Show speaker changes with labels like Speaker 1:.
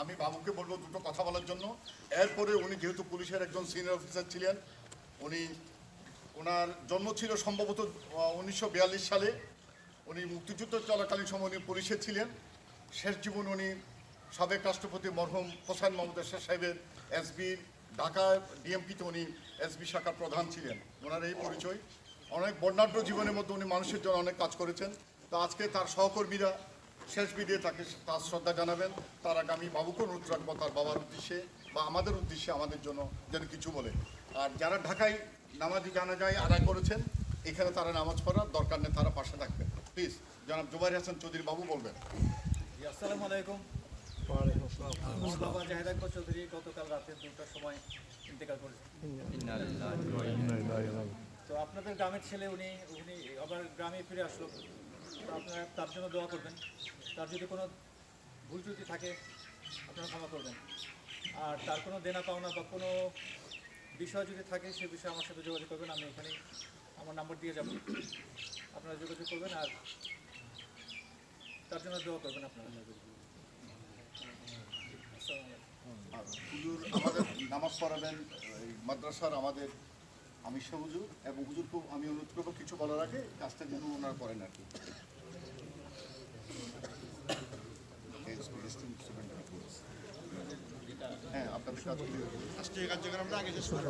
Speaker 1: আমি বাবুকে বলব দুটো কথা বলার জন্য। এরপরে উনি যেহেতু পুলিশের একজন সিনিয়র অফিসার ছিলেন, উনি ওনার জন্ম ছিল সম্ভবত উনিশশো বিয়াল্লিশ সালে। উনি মুক্তিযুদ্ধ চলাকালীন সময় উনি পুলিশে ছিলেন। শেষ জীবন উনি সাবেক রাষ্ট্রপতি মরহুম হোসেন মোহাম্মদ এরশাদ সাহেবের এসবি ঢাকা ডিএমপিতে উনি এসবি শাখার প্রধান ছিলেন। ওনার এই পরিচয়। অনেক বর্ণাঢ্য জীবনের মধ্যে উনি মানুষের জন্য অনেক কাজ করেছেন। তো আজকে তার সহকর্মীরা শেষ বিদিয়ে তাকে তার শ্রদ্ধা জানাবেন। তার আগে আমি বাবুকে অনুরোধ রাখব, তার বাবার উদ্দেশ্যে বা আমাদের উদ্দেশ্যে আমাদের জন্য যেন কিছু বলে। আর যারা ঢাকায় নামাজি জানা যায় আদায় করেছেন, এখানে তারা নামাজ পড়ার দরকার নেই, তারা পাশে থাকবেন। প্লিজ জনাব জুবাইর হাসান চৌধুরী বাবু বলবেন।
Speaker 2: আসসালামু আলাইকুম। চৌধুরী গতকাল রাতে দুটার সময় তো আপনাদের গ্রামের ছেলে, উনি উনি আবার গ্রামে ফিরে আসলো। আপনারা তার জন্য দোয়া করবেন। তার যদি কোনো ভুল ত্রুটি থাকে, আপনারা ক্ষমা করবেন। আর তার কোনো দেনা পাওনা বা কোনো বিষয় যদি থাকে, সে বিষয়ে আমার সাথে যোগাযোগ করবেন। আমি এখানে আমার নাম্বার দিয়ে যাব। আপনারা যোগাযোগ করবেন আর তার জন্য দোয়া করবেন আপনারা।
Speaker 1: আমাদের নামাজ পড়াবেন মাদ্রাসার আমাদের আমি সে হুজুর এবং হুজুরকে আমি অনুরোধ করব, কিছু বলার আগে, কাজটা যেন ওনারা করেন আর কি। আপনাদের কাজ
Speaker 3: আজকে কার্যক্রমটা আগে শেষ করব